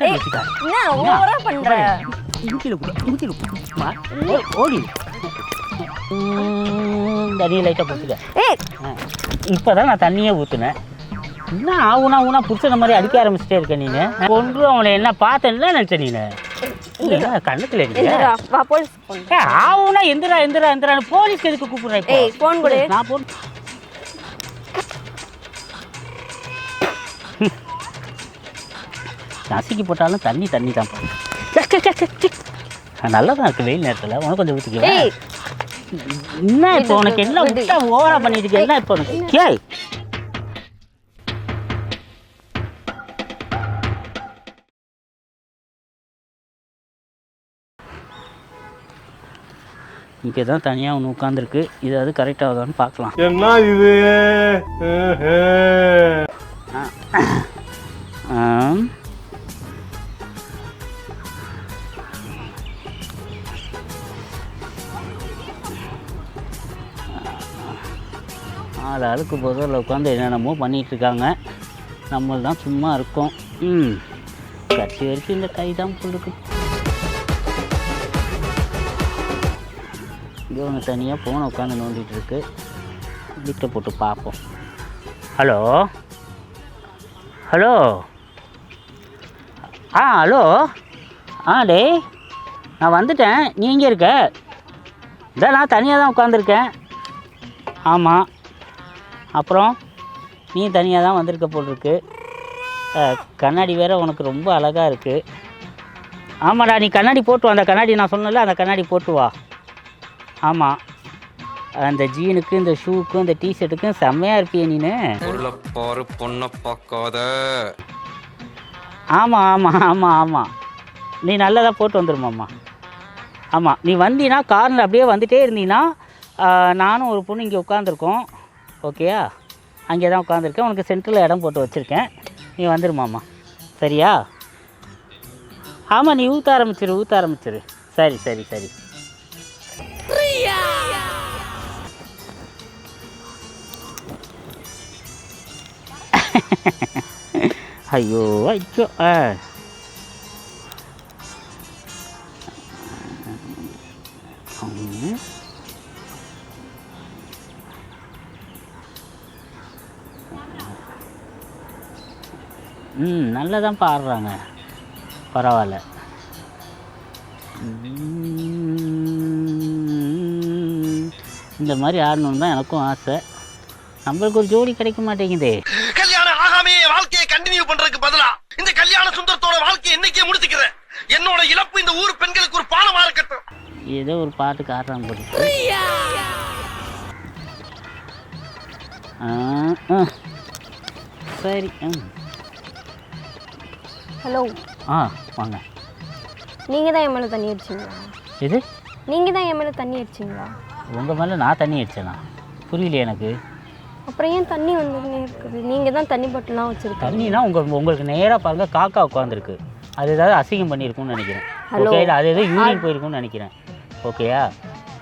என்ன ஓவரா பண்ற? குடி, ஓடி. லைட்டாக பிடிச்சிக்க ஏய். இப்போ தான் நான் தண்ணியே ஊற்றுனேன் என்ன ஆகுனா ஊனா புருஷன மாதிரி அடிக்க ஆரம்பிச்சிட்டே இருக்க நீனு? கொன்று அவனை என்ன பார்த்தேன்ல நினச்ச நீனு? கண்ணத்தில் போலீஸ் ஏ ஆவுனா எந்திரா எந்திரா எந்திரா போலீஸ்க்கு எதுக்கு கூப்பிடுறேன் நான் போன் நசுக்கி போட்டாலும் தண்ணி தண்ணி தான் நல்லா தான் இருக்கு வெயில் நேரத்தில். உனக்கு கொஞ்சம் ஊற்றிக்க என்ன இப்போ உனக்கு என்ன விடு. விட்டா ஓவரா பண்ணிட்டு என்ன இப்போ உனக்கு? கேய் இங்கே தான் தனியாக ஒன்று உட்காந்துருக்கு இது அது கரெக்டாகுதான்னு பார்க்கலாம். என்ன இது? ஆள் ஆளுக்கு பொதுவில் உட்காந்து என்னென்னமோ பண்ணிட்டு இருக்காங்க. நம்மள் தான் சும்மா இருக்கோம். ம். கட்சி வரைக்கும் இந்த கை தான் இங்கே ஒன்று தனியாக ஃபோனை உட்காந்து நோண்டிட்டு இருக்கு. வீட்டை போட்டு பார்ப்போம். ஹலோ? ஹலோ? ஆ ஹலோ? ஆ டேய். நான் வந்துட்டேன். நீ எங்கே இருக்க? இதான் நான் தனியாக தான் உட்காந்துருக்கேன். ஆமாம் அப்புறம் நீ தனியாக தான் வந்திருக்க போல் இருக்கு அஹ், கண்ணாடி வேற உனக்கு ரொம்ப அழகாக இருக்குது ஆமாடா நீ கண்ணாடி போட்டு வா. அந்த கண்ணாடி நான் சொன்னல அந்த கண்ணாடி போட்டு வா. ஆமாம் அந்த ஜீனுக்கு இந்த ஷூக்கும் இந்த டிஷர்ட்டுக்கும் செம்மையாக இருப்பியே நீனு. பாரு பொண்ணை பார்க்காத. ஆமாம் ஆமாம் ஆமாம் ஆமாம் நீ நல்லதாக போட்டு வந்துருமாம்மா. ஆமாம் நீ வந்தீன்னா காரில் அப்படியே வந்துட்டே இருந்தீன்னா ஆ, நானும் ஒரு பொண்ணு இங்கே உட்காந்துருக்கோம் ஓகேயா? அங்கே தான் உட்காந்துருக்கேன். உனக்கு சென்டரில் இடம் போட்டு வச்சுருக்கேன். நீ வந்துருமாம்மா சரியா? ஆமாம் நீ ஊற்ற ஆரம்பிச்சிரு ஊற்ற ஆரம்பிச்சிரு. சரி சரி சரி. ஐயோ ஐயோ ஆ. ம். ம் நல்லா தான் பாடுறாங்க பரவாயில்ல. இந்த மாதிரி ஆடணுன்னு தான் எனக்கும் ஆசை. நம்மளுக்கு ஒரு ஜோடி கிடைக்க மாட்டேங்குதே. கல்யாணம் ஆகாமே வாழ்க்கையை கண்டினியூ பண்றதுக்கு பதிலா இந்த கல்யாண சுந்தரத்தோட வாழ்க்கையை இன்னைக்கே முடிச்சுக்கிறேன். என்னோட இழப்பு இந்த ஊர் பெண்களுக்கு ஒரு பாலமா இருக்கட்டும் ஏதோ ஒரு பாட்டுக்கு ஆடுறாங்க போல. இருக்கு. ஆ ஆ. சரி ம். ஹலோ ஆ வாங்க. நீங்க தான் என் மேல தண்ணி அடிச்சீங்களா? இது நீங்க தான் என் மேல தண்ணி அடிச்சீங்களா? உங்கள் மேலே நான் தண்ணி அடிச்சேனா? புரியல எனக்கு. அப்புறம் ஏன் தண்ணி வந்துன்னே இருக்குது? நீங்க தான் தண்ணி பாட்டிலாம் வச்சிருக்கீங்க. தண்ணினா உங்கள் உங்களுக்கு நேராக பாருங்க காக்கா உட்காந்துருக்கு அது ஏதாவது அசிங்கம் பண்ணியிருக்கும்னு நினைக்கிறேன். ஓகே அது ஏதோ யூரின் போயிருக்கும்னு நினைக்கிறேன். ஓகேயா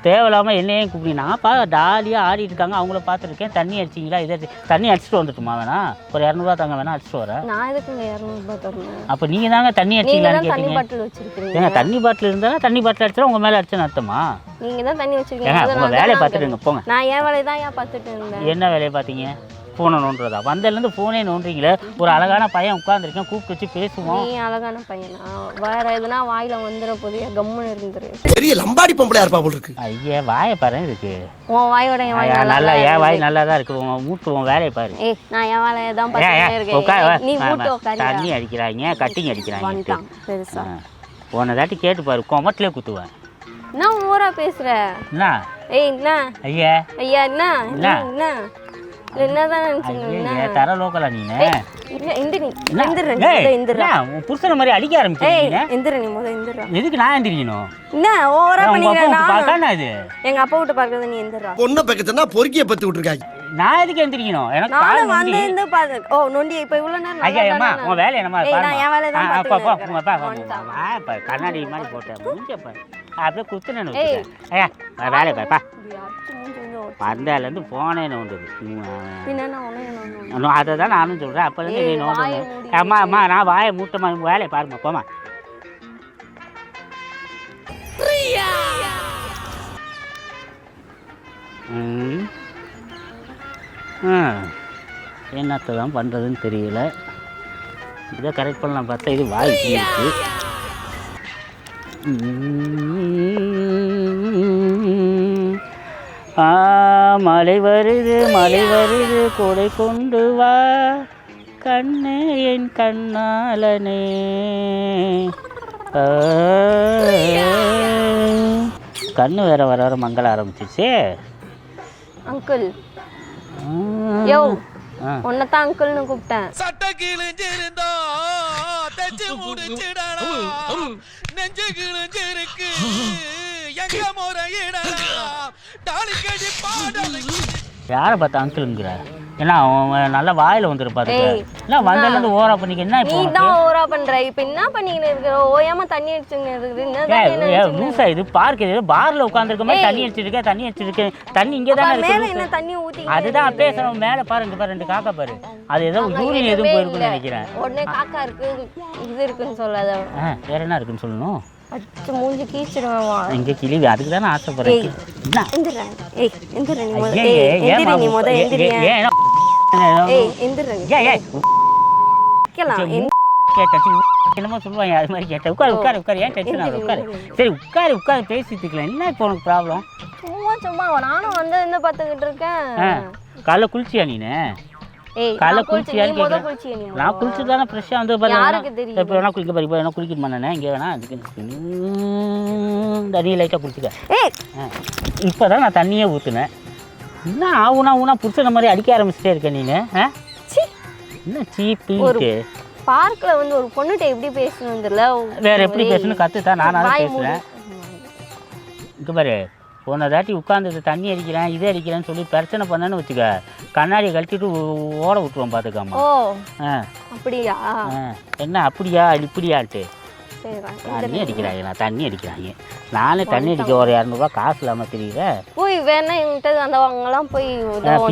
தேவையில்லாமல் என்னையும் கூப்பிடி நான் பா ஜாலியாக ஆடிட்டு இருக்காங்க. அவங்கள பார்த்துருக்கேன். தண்ணி அடிச்சிங்களா? இதை தண்ணி அடிச்சிட்டு வந்துட்டுமா வேணா? ஒரு இரநூறுவா தாங்க வேணா அடிச்சிட்டு வரேன் நான் எதுக்குங்க இரநூறுபா தரணும்? அப்போ நீங்கள் தாங்க தண்ணி அடிச்சிங்களான்னு கேட்டீங்க. ஏங்க தண்ணி பாட்டில் இருந்தாலும் தண்ணி பாட்டில் அடிச்சா உங்கள் மேலே அடிச்சேன்னு அர்த்தமா? நீங்க தான் தண்ணி வச்சிருக்கீங்க. உங்கள் வேலையை பார்த்துட்டுங்க போங்க. நான் என் வேலையை தான் ஏன் பார்த்துட்டு இருந்தேன்? என்ன வேலையை பார்த்தீங்க? ஃபோனை நோண்டுறதா? வந்ததுலேருந்து ஃபோனே நோண்டுறீங்களே? ஒரு அழகான பையன் உட்காந்துருக்கேன் கூப்பிட்டு வச்சு பேசுவோம். நீ அழகான பையனா? வேற எதுனா வாயில வந்துட போது கம்முன்னு இருந்துரு. பெரிய லம்பாடி பொம்பளையா இருப்பா போல இருக்கு. ஐயா வாயை பாரு இருக்கு உன் வாயோட என் வாய் நல்லா என் வாய். நல்லா தான் இருக்கு. உன் மூட்டு உன் வேலையை பாரு. ஏய் நான் என் வேலையை தான் ஏன், பார்த்துட்டே இருக்கேன். உட்காரு, நீ மூட்டு வா. உட்காரியா தண்ணி அடிக்கிறாங்க கட்டிங் அடிக்கிறாங்க வந்துட்டான் பெருசா. உன்னை தாட்டி கேட்டு பாரு கொமட்டிலே குத்துவேன். நான் ஊரா பேசுற? என்ன? ஏய் என்ன? ஐயா. ஐயா என்ன? என்ன? தர லோக்கலா உன் புருஷனை மாதிரி அடிக்க நீ எந்திரா எதுக்கு நான் எந்திரிக்கணும்? என்ன ஓவரா பார்க்கணும் இது? எங்க அப்பா விட்டு பார்க்கறது நீ எந்திரா. பொண்ணை பக்கத்துனா பொறுக்கிய பத்து விட்டுருக்காங்க நான் எதுக்கு எந்திரிக்கணும்? எனக்கு கால். வந்து இருந்து ஓ நொண்டி இப்ப இவ்வளவு நேரம் ஐயா நல்லா அம்மா தானே உன் வேலையை என்னமா நான் என் தான் இப்ப கண்ணாடி மாதிரி போட்டேன் முடிஞ்சப்ப அப்படியே வச்சுக்க ஏ வேலையை பாப்பா. வந்தாலேருந்து போனே நோண்டுது. அதை தான் நானும் சொல்கிறேன் அப்போலேருந்து நீ நோண்டு. அம்மா அம்மா நான் வாயை மூட்டமா வேலையை பாருமா போமா என்னத்தை தான் பண்ணுறதுன்னு தெரியல. இதை கரெக்ட் பண்ணலாம் பார்த்தா இது வாய் இருக்கு மழை வருது மழை வருது கொடை கொண்டு வா. கண்ணே என் கண்ணாலனே கண்ணு வேற வர வர மங்கள ஆரம்பிச்சிச்சு அங்கிள். யோ ஆ. உன்னைத்தான் அங்கிள்னு கூப்பிட்டேன். சட்ட கிழிஞ்சிருந்தா தச்சு முடிச்சிடலாம் நெஞ்சு கிழிஞ்சிருக்கு எங்க முறையிடலாம் டாலிக்கடி பாடலுக்கு யாரை பார்த்து அங்கிளுங்கிற ஏன்னா அவன் நல்ல வாயில் வந்துருப்பாரு ஏய், இல்லை வந்ததுலேருந்து ஓரா பண்ணிக்க என்ன நீ இப்போ? தான் ஓவரா பண்ற. இப்ப என்ன பண்ணிக்கிட்டு இருக்கிற ஓயாம தண்ணி அடிச்சுங்க இருக்குது. என்ன தண்ணி என்ன ஏய், அடிச்சுக்கின்னு லூசா இது பார்க் இது. பார்ல உட்காந்துருக்க மாதிரி. தண்ணி அடிச்சிருக்கேன் தண்ணி அடிச்சிருக்கேன் தண்ணி இங்கே தானே அப்ப மேல இருக்கு என்ன லூசு. தண்ணி ஊத்தி அதுதான் பேசுறோம் மேலே பாரு இங்க பாரு ரெண்டு காக்கா பாரு. அது ஏதோ யூரின் எதுவும் போயிருக்குன்னு நினைக்கிறேன். உடனே காக்கா இருக்கு இது இருக்குன்னு சொல்லாத ஆ வேற என்ன இருக்குன்னு சொல்லணும்? அடிச்சு மூஞ்சி கீச்சிடுவேன் வா. இங்கே கிளி அதுக்கு தானே ஆசைப்படுறேன். என்ன ஏய் நீ முத ஐயே, ஏய் நீ ஏய் எந்திரா நீ. ஏய், ஏய், கேட்டேன் சரி, என்னமோ சொல்லுவாங்க அது மாதிரி கேட்டேன் உட்காரு உட்காரு உட்காரு ஏன் டென்ஷன் ஆகுது உட்காரு. சரி உட்காரு உட்காரு பேசிட்டு இருக்கலாம் என்ன இப்போ உனக்கு ப்ராப்ளம் சும்மா சும்மா நானும் வந்து இருந்து பார்த்துக்கிட்டு இருக்கேன். காலைல குளிச்சியா நீனு? காலைல நான் குளிச்சு- குளிச்சியான்னு கேட்குறேன்? நான் குளிச்சுட்டு தானே ஃப்ரெஷ்ஷாக வந்து பாரு? இப்போ வேணா குளிக்க பாரு. இப்போ வேணா குளிக்கணுமா நானே. இங்கே வேணா அதுக்கு. தண்ணி லைட்டாக குளிச்சுக்க. இப்போ தான் நான் தண்ணியே ஊற்றுனேன் என்ன ஆகுனா ஊனா புருஷன மாதிரி அடிக்க ஆரம்பிச்சிட்டே இருக்க நீனு? என்ன சீப்பிங்க்கு பார்க்ல வந்து ஒரு பொண்ணுகிட்ட எப்படி பேசணும் தெரியல? வேற எப்படி பேசணும் கற்றுத்தான் நானாக வாய் மூடு. பேசுகிறேன் இங்கே பாரு. போன தாட்டி உட்காந்து தண்ணி அடிக்கிறேன் இது அடிக்கிறேன்னு சொல்லி பிரச்சனை பண்ணேன்னு வச்சுக்க கண்ணாடியை கழட்டிட்டு ஓட விட்டுருவோம் பார்த்துக்காமா ஓ ஆ. அப்படியா? ஆ. என்ன அப்படியா வா. தண்ணி அடிக்கிறாங்க நான் தண்ணி அடிக்கிறாங்க நானே தண்ணி அடிக்க ஒரு இரநூறுவா காசு இல்லாமல் தெரியுற போய் வேணா என்கிட்ட அந்த போய்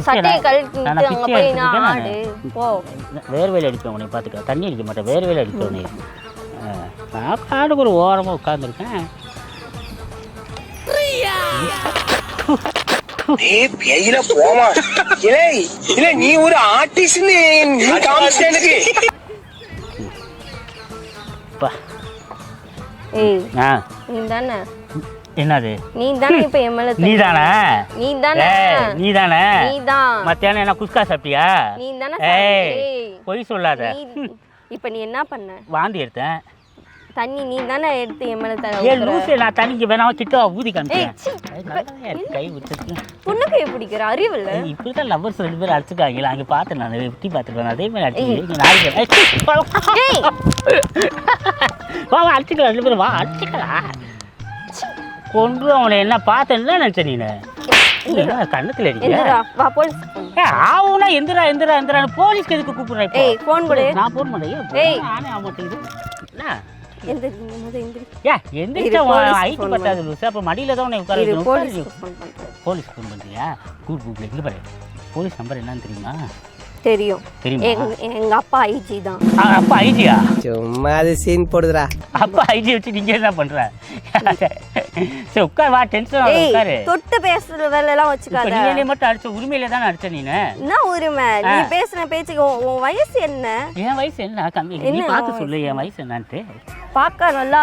சட்டையை கழட்டிட்டு அங்க பிச்சை போய் நான் எடுத்துக்கிட்டேன் ஆடு. போ வேர்வையில் அடிப்பேன் உன்னை பார்த்துக்க தண்ணி அடிக்க மாட்டேன் வேர்வையில் அடிப்பேன் உன்னை. நான் பாடுக்கு ஒரு ஓரமாக உட்காந்துருக்கேன் பேயில போமா. இல்லை இல்ல நீ ஒரு ஆர்டிஸ்ட் நீ காமிச்சிட்ட எனக்கு. அப்பா ஏய் ஆ. நீ தானே என்னது? நீ தானே இப்ப என் மேல நீ தானே நீ தானே நீ தானே நீ தான் மத்தியானம் என்ன குஸ்கா சாப்பிட்டியா? நீ தானே ஏய் பொய் சொல்லாத. இப்ப நீ என்ன பண்ண? வாந்தி எடுத்தேன். தண்ணி நீ தானே எடுத்து என் மேல தண்ணி ஏ. லூசு நான் தண்ணிக்கு வேணாம் கிட்ட ஊதி சீ, கை விட்டுருக்கு பொண்ணுக்கு பிடிக்கிற? அறிவு இல்ல. இப்படி தான் லவ்வர்ஸ் ரெண்டு பேரும் அடிச்சுக்காங்களா அங்கே பார்த்தேன் நான் வெட்டி பார்த்துருப்பேன் அதே மாதிரி அடிச்சு நாளைக்கு வா, அடிச்சுக்கலாம் ரெண்டு பேரும் வா அடிச்சுக்கலாம். கொண்டு அவனை என்ன பார்த்தேன்ல நினச்ச நீ கண்ணத்தில் வா போலீஸ். ஏ ஆவுனா எந்திரா எந்திரா எந்திரா போலீஸ்க்கு எதுக்கு கூப்பிடுறேன் ஏய் ஃபோன் கொடு நான் போன் பண்ணேன். ஏய். நானே ஆக மாட்டேங்குது என்ன? எந்திரி நீ முத எந்திரி. ஏ எந்திரிச்சா phone பத்தாது லூசு. அப்போ மடியில் தான் உன்னை உட்கார வைக்கணும். போலீஸ். ஃபோன் கூப்பிட்டு கூப்பிடு இங்கே பாரு. போலீஸ் நம்பர் என்னன்னு தெரியுமா? தெரியும். எங்க அப்பா ஐஜி தான். அப்பா ஐஜியா சும்மா அது சீன் போடுதுடா. அப்பா ஐஜி வச்சு நீங்க என்ன பண்ற? சரி உட்கார் வா டென்ஷன் உட்காரு. தொட்டு பேசுற வேலை எல்லாம் வச்சுக்காத நீ மட்டும் அடிச்ச உரிமையில தானே அடிச்ச நீனு? என்ன உரிமை? நீ பேசுன பேச்சுக்கு உன் வயசு என்ன? என் வயசு என்ன? கம்மி நீ பார்த்து சொல்லு என் வயசு என்னன்ட்டு. பார்க்க நல்லா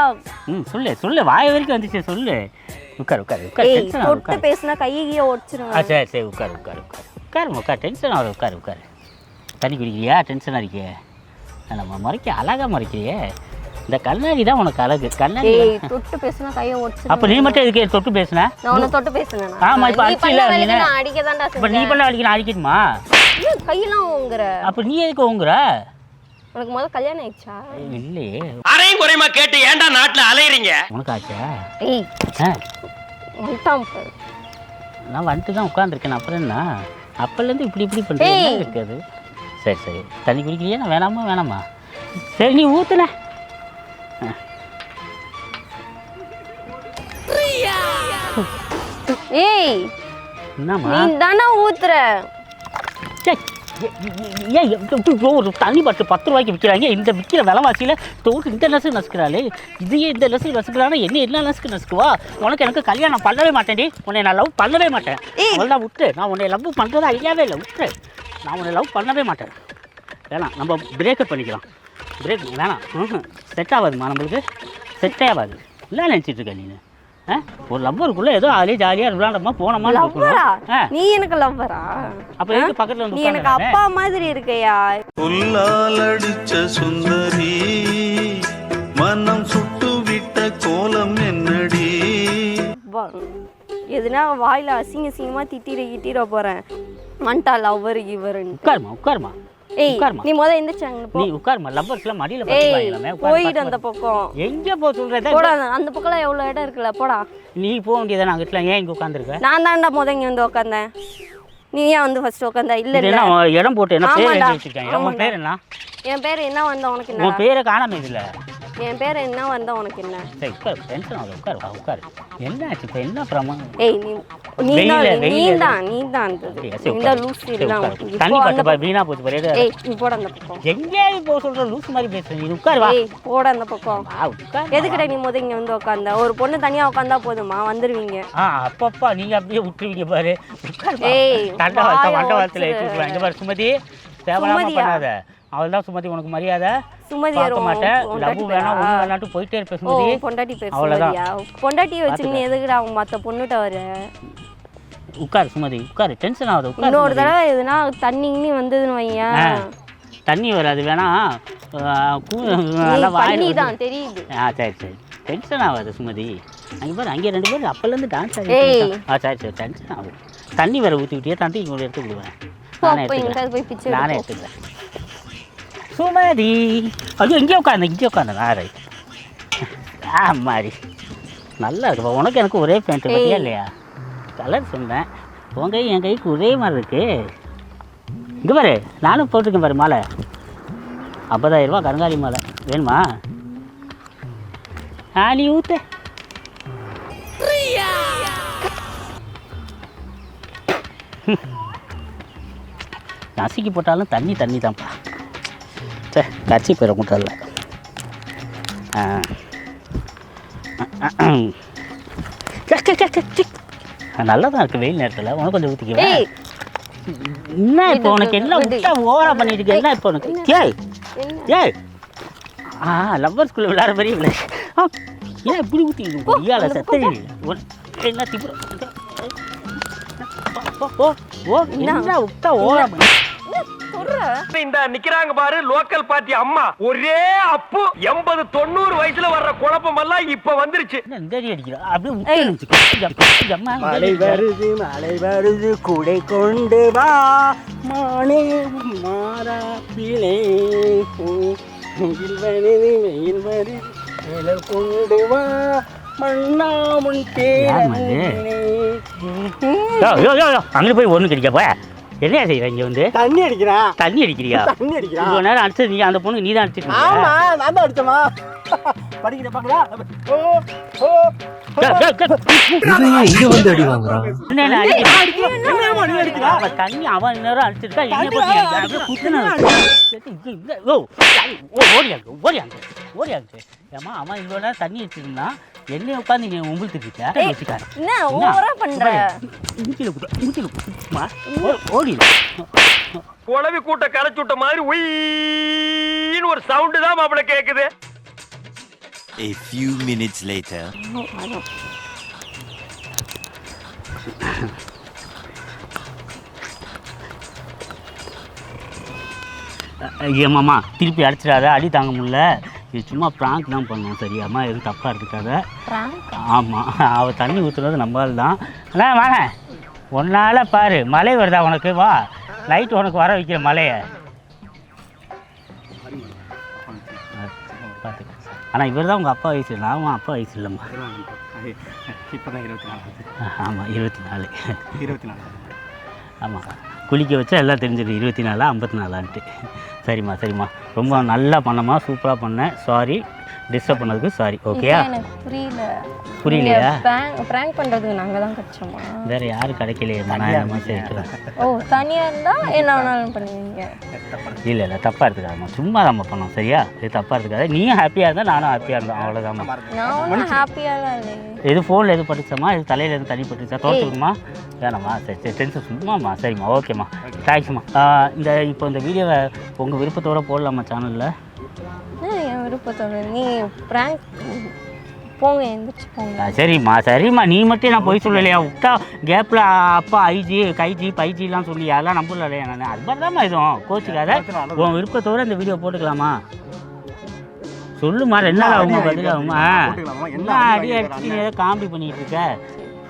ம் சொல்லு சொல்லு. வாய வரைக்கும் வந்துச்சு சொல்லு. உட்கார் உட்கார் உட்கார். தொட்டு உட்கார். பேசுனா கையை ஆ ஒடிச்சிருவேன் சரி சரி உட்கார் உட்கார் உட்கார். உட்காரு உட்கார் டென்ஷன் ஆகுது உட்கார் உட்கார். தண்ணி குடிக்கிறியா? டென்ஷன் அடிக்கிய நம்ம முறைக்க அழகா முறைக்கிறியே? இந்த கண்ணாடி தான் உனக்கு அழகு. கண்ணாடி தொட்டு பேசுனா கையை ஒடிச்சிருவேன் அப்போ நீ மட்டும் எதுக்கு தொட்டு பேசுன? நான் உன்னை தொட்டு பேசுனேன்? ஆமா, இப்ப நீ அடிச்சில பண்ண வேலைக்கு நீனு. அடிக்க தான்டா இப்போ நீ பண்ண அடிக்க நான் அடிக்கணுமா கையெல்லாம் ஓங்குற. அப்போ நீ எதுக்கு உங்குற உனக்கு முதல்ல கல்யாணம் ஆயிடுச்சா? இல்லையே. அரையும் குறையுமா கேட்டு ஏன்டா நாட்டுல அலையறீங்க? உனக்கு ஆச்சா? ஏய் ஆ. வந்துட்டான் நான் வந்துட்டு தான் உட்காந்துருக்கேன் அப்புறம் என்ன? அப்போலேருந்து இப்படி இப்படி பண்ணுறேன் இருக்குது சரி சரி. தண்ணி குடிக்கிறியா நான் வேணாமா வேணாமா? சரி நீ ஊற்றுன ஏய் என்னம்மா? நீ தானே ஊத்துற. ஏய், ஏ- ஏ- ஏய் இது ஒரு தண்ணி பாட்டு பத்து ரூபாய்க்கு விற்கிறாங்க. இந்த விற்கிற விலைவாசியில் தோட்டு இந்த நெசு நசுக்கிறாளே. இதையே இந்த நெசு நசுக்கிறானா? என்ன என்ன நசுக்கு நசுக்குவா? உனக்கு எனக்கு கல்யாணம் பண்ணவே மாட்டேன்டி. உன்னை நான் லவ் பண்ணவே மாட்டேன். ஏய். அவ்வளோதான் விட்டு. நான் உன்னை லவ் பண்ணுறது ஐடியாவே இல்லை. விட்டு. நான் உன்னை லவ் பண்ணவே மாட்டேன். வேணாம் நம்ம பிரேக்கப் பண்ணிக்கலாம். பிரேக் வேணாம் ம் செட் ஆகாதுமா நம்மளுக்கு செட்டே ஆகாது இல்லை நினச்சிட்டு இருக்க நீ ஆ? ஒரு லவ்வருக்குள்ளே ஏதோ அதே ஜாலியாக விளாண்டமா போனோமா லவ்வரா நீ எனக்கு லவ்வரா அப்போ எதுக்கு பக்கத்தில் வந்து நீ எனக்கு? அப்பா மாதிரி இருக்கையா? புல்லால் அடிச்ச சுந்தரி மனம் சுட்டு விட்ட கோலம் என்னடி? எதுனா வாயில அசிங்க அசிங்கமா திட்டிட கிட்டிட போறேன். மண்டா லவ்வர் இவருன்னு உட்காருமா உட்காருமா. ஏய். நீ முத எந்திரிச்சாங்க நீ உட்காருமா லவ்வர்ஸ்லாம் மடியில் ஏய் பார்த்துக்கலாமே போயிடு அந்த பக்கம். எங்கே போ சொல்கிறத போடா அந்த பக்கம்லாம் எவ்வளோ இடம் இருக்குல்ல போடா. நீ போக வேண்டியதானே அங்கிட்டலாம் ஏன் இங்கே உட்காந்துருக்க? நான் தான்டா முத இங்க வந்து உட்காந்தேன். நீ ஏன் வந்து ஃபர்ஸ்ட் உட்காந்த? இல்ல இல்ல. இடம் போட்டு என்ன பேர். எழுதி வச்சிருக்காங்க? உன். பேர் என்ன? என் பேர் என்ன வந்தா உனக்கு உன் என்ன பேரை காணாம இதில் என் பேர் என்ன வந்தா உனக்கு என்ன? சரி உட்காரு டென்ஷன் ஆகுது உட்காரு வா உட்காரு. என்ன ஆச்சு இப்போ என்ன பிரமா? ஏய் நீ நீ தான் நீ தான் நீ தான் சரி, இந்த. லூஸ். இப்போ தண்ணி பட்டு பாரு, வீணா போச்சு பாரு ஏய் நீ போட அந்த பக்கம். எங்கேயாவது போக சொல்ற லூஸ் மாதிரி பேசுற நீ. உட்காரு வா. ஏய் போட அந்த பக்கம். எதுக்குடா நீ முத இங்க வந்து உட்காந்த ஒரு பொண்ணு தனியா உட்காந்தா போதுமா? வந்துருவீங்க. ஆ அப்பப்பா நீங்க அப்படியே விட்டுருவீங்க பாரு. உட்காரு. ஏய், தண்டை வார்த்தை வண்டை வார்த்தையில் பாரு சுமதி. சுமதியா? பண்ணாத. அவள் தான் சுமதி உனக்கு மரியாதை சுமதி மாட்டேன். லவ் வேணாம்? ஒன்று வேணாட்டு போயிட்டே இருப்பேன் சுமதி. பொண்டாட்டி பேர் அவ்வளவுதான். சுமதியா? பொண்டாட்டியை வச்சு நீ எதுக்குடா அவங்க மத்த பொண்ணுகிட்ட வர? உட்காரு சுமதி உட்காரு. டென்ஷன் ஆகுது உட்காரு இன்னொரு சுமதி. தடவை எதுனா தண்ணி கிண்ணி வந்ததுன்னு ஆ, தண்ணி வராது வேணா ஆ, கூ- நல்லா நீ வாயில் பண்ணி வந்து- தான் தெரியுது. ஆ சரி சரி. டென்ஷன் ஆகாது சுமதி. அங்கே பாரு அங்கே ரெண்டு பேரும் அப்போலேருந்து டான்ஸ். ஆடி ஆ சரி சரி. டென்ஷன் ஆகும் தண்ணி வேற ஊற்றிக்கிட்டே தந்தி இங்கே எடுத்து விடுவேன். நானே எடுத்துக்கிறேன். நானே. எடுத்துக்கிறேன். சுமதி ஐயோ இங்கே உட்காந்து இங்கே உட்காந்து ஆ ரைட் ஆ மாதிரி நல்லா இருக்குப்பா உனக்கு எனக்கு ஒரே பேண்ட் பற்றியா. இல்லையா கலர் சொன்னேன் உன் கை என் கைக்கு ஒரே மாதிரி இருக்கு இங்கே பாரு நானும் போட்டிருக்கேன் பாரு மாலை ஐம்பதாயிரம் ரூபா கருங்காலி மாலை வேணுமா ஆ நீ ஊத்து நசுக்கி போட்டாலும் தண்ணி தண்ணி தான்ப்பா சே கச்சி போயிட முட்டல ஆ. நல்லா தான் இருக்குது வெயில் நேரத்தில். உனக்கு கொஞ்சம் ஊற்றிக்குவேன் என்ன இப்போ உனக்கு என்ன விடு. விட்டா ஓவரா பண்ணிட்டு இருக்க? என்ன இப்போ உனக்கு? ஏய். ஏய். ஆ லவ்வர் ஸ்கூலில் விளையாட மாதிரி இல்லை. ஆ, ஏன் இப்படி ஊற்றி ஐயால செத்தறி என்ன திப்பு ஓ ஓ என்ன? விட்டா ஓவரா பண்ணி சொல்ற? இந்த நிக்கிறாங்க பாரு லோக்கல் பார்ட்டி அம்மா. ஒரே அப்பு. எண்பது தொண்ணூறு வயசுல வர்ற குழப்பம் எல்லாம் இப்ப வந்துருச்சு. வருது மழை வருது குடை கொண்டு வா. மானே மாறாப்பிலே வெயில் வருது வெயில் வருது நிழல் கொண்டு வா. மண்ணாமுன் யாரும்மா இது? யோ யோ யோ யோ. அங்கே போய் ஒன்று கிடைக்க போய் என்ன செய்யற இங்கே வந்து? தண்ணி அடிக்கிறான் தண்ணி அடிக்கிறியா? தண்ணி அடிக்கிறான் இவ்வளோ நேரம் அடிச்சது நீ அந்த பொண்ணு நீ தான் அடிச்சிட்டு ஆமா நான் தான் அடிச்சமா படிக்கிற பாக்கலா ஓ ஓ. அடிக்கிறா? அடிக்கிறா. அவன் தண்ணி அவன் நேரம் அடிச்சிருக்கா. ஓடியாங்க ஓடியாங்க ஓடியாங்க ஏமா அவன் இவ்வளோ நேரம் தண்ணி அடிச்சிருந்தான் என்னைய உட்காந்து நீ உங்களுக்கு இருக்க. என்ன ஓவரா பண்ற? மூச்சில குத்த மூச்சில குத்துமா ஓடி குழவி கூட்ட கரைச்சு விட்ட மாதிரி உயின்னு ஒரு சவுண்டு தான் மாப்பிள கேக்குது. A few minutes later. ஏமாம்மா திருப்பி அடிச்சிடாத அடி தாங்க முடியல. இது சும்மா ப்ராங்க் தான் பண்ணோம் சரியாம்மா எதுவும் தப்பாக எடுத்துக்காத. ஆமாம் அவள் தண்ணி ஊற்றுறது நம்மளால் தான் அண்ணா வாங்க. ஒன்றால் பாரு மழை வருதா உனக்கு? வா லைட் உனக்கு வர வைக்கிற மலையை பார்த்துக்க ஆனால் இவர் தான் உங்கள் அப்பா வயசு. நான் உன் அப்பா வயசு இல்லைம்மா. இப்பதான் இருபத்தி நாலு ஆமாம் இருபத்தி நாலு இருபத்தி நாலு ஆமாம் குளிக்க வச்சா எல்லாம் தெரிஞ்சிடும் இருபத்தி நாலா ஐம்பத்தி நாலான்ட்டு சரிம்மா சரிம்மா. ரொம்ப நல்லா பண்ணம்மா சூப்பராக பண்ணேன் சாரி டிஸ்டர்ப் பண்ணதுக்கு சாரி ஓகே இல்ல, எனக்கு புரியல. புரியலையா? ப்ராங்க் பண்றதுக்கு நாங்க தான் கிடைச்சோமா? வேற யாரும் இந்த மாதிரி இருக்கிறேன் ஓ தனியா இருந்தா என்ன வேணாலும் பண்ணுவீங்க? இல்லை இல்லை தப்பாக எடுத்துக்காதம்மா. சும்மா நம்ம பண்ணோம் சரியா? இது தப்பாக எடுத்துக்காத. நீயும் ஹாப்பியாக இருந்தால் நானும் ஹாப்பியாக இருந்தோம் அவ்வளோதாம்மா நான் ஒன்றும் ஹாப்பியாலாம் இல்லையே. எது ஃபோனில் எது படிச்சம்மா இது தலையில் எதுவும் தண்ணி பட்டுச்சா? தோற்றுக்குமா வேணாம்மா சரி சரி டென்ஷன் சும்மாம்மா சரிம்மா ஓகேம்மா தேங்க்ஸ்மா இந்த இப்போ இந்த வீடியோவை உங்கள் விருப்பத்தோடு போடலாமா சேனலில் என்ன என் விருப்பத்தோட நீ ப்ராங்க் போங்க எந்திரிச்சு போங்க. சரிம்மா சரிம்மா. நீ மட்டும் நான் போய் சொல்லலையா? விட்டா கேப்பில் அப்பா ஐஜி கைஜி பைஜிலாம் சொல்லி அதெல்லாம் நம்பலையா நான் அது மாதிரி தான்மா இதுவும் கோச்சுக்காத. உன் விருப்பத்தோடு இந்த வீடியோ போட்டுக்கலாமா? சொல்லுமா ரெண்டு நாள் அவங்க பதிலாகுமா என்ன அடி அடிச்சு ஏதோ காமெடி பண்ணிட்டு இருக்க.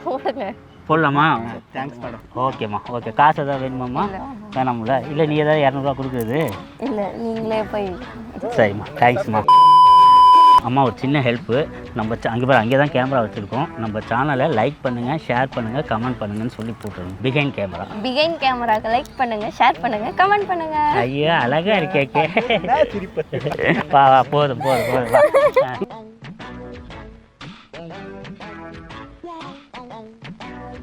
போடுங்க போடலாமா? ஓகேம்மா ஓகே காசு ஏதாவது வேணுமாம்மா? வேணாம்ல. இல்லை நீ ஏதாவது இரநூறுவா கொடுக்குறது? இல்லை நீங்களே போய். சரிம்மா. தேங்க்ஸ்மா அம்மா ஒரு சின்ன ஹெல்ப்பு நம்ம ச- அங்கே பாரு அங்கே தான் கேமரா வச்சுருக்கோம். நம்ம சேனலை லைக் பண்ணுங்கள் ஷேர் பண்ணுங்கள் கமெண்ட் பண்ணுங்கன்னு சொல்லி போட்டுருங்க. பிகைன் கேமரா பிகைன் கேமராக்கு லைக் பண்ணுங்க ஷேர் பண்ணுங்க கமெண்ட் பண்ணுங்க. ஐயோ அழகா இருக்கே கே. வா போதும் போதும் போதும்